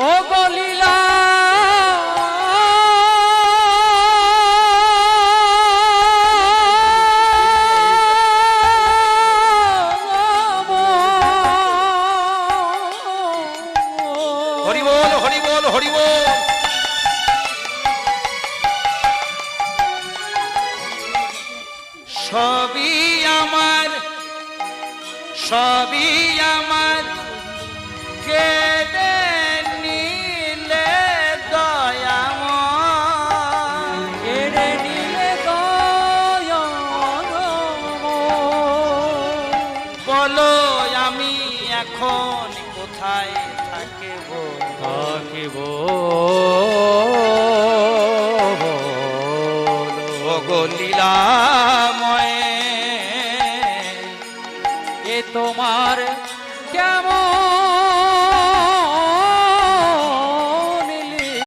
ও গলিলা হরি বল হরি বল হরি সবই আমার সবই আমার। বলো আমি এখন কোথায় থাকিব? থাকিব। লীলাময়ে এ তোমার কেমন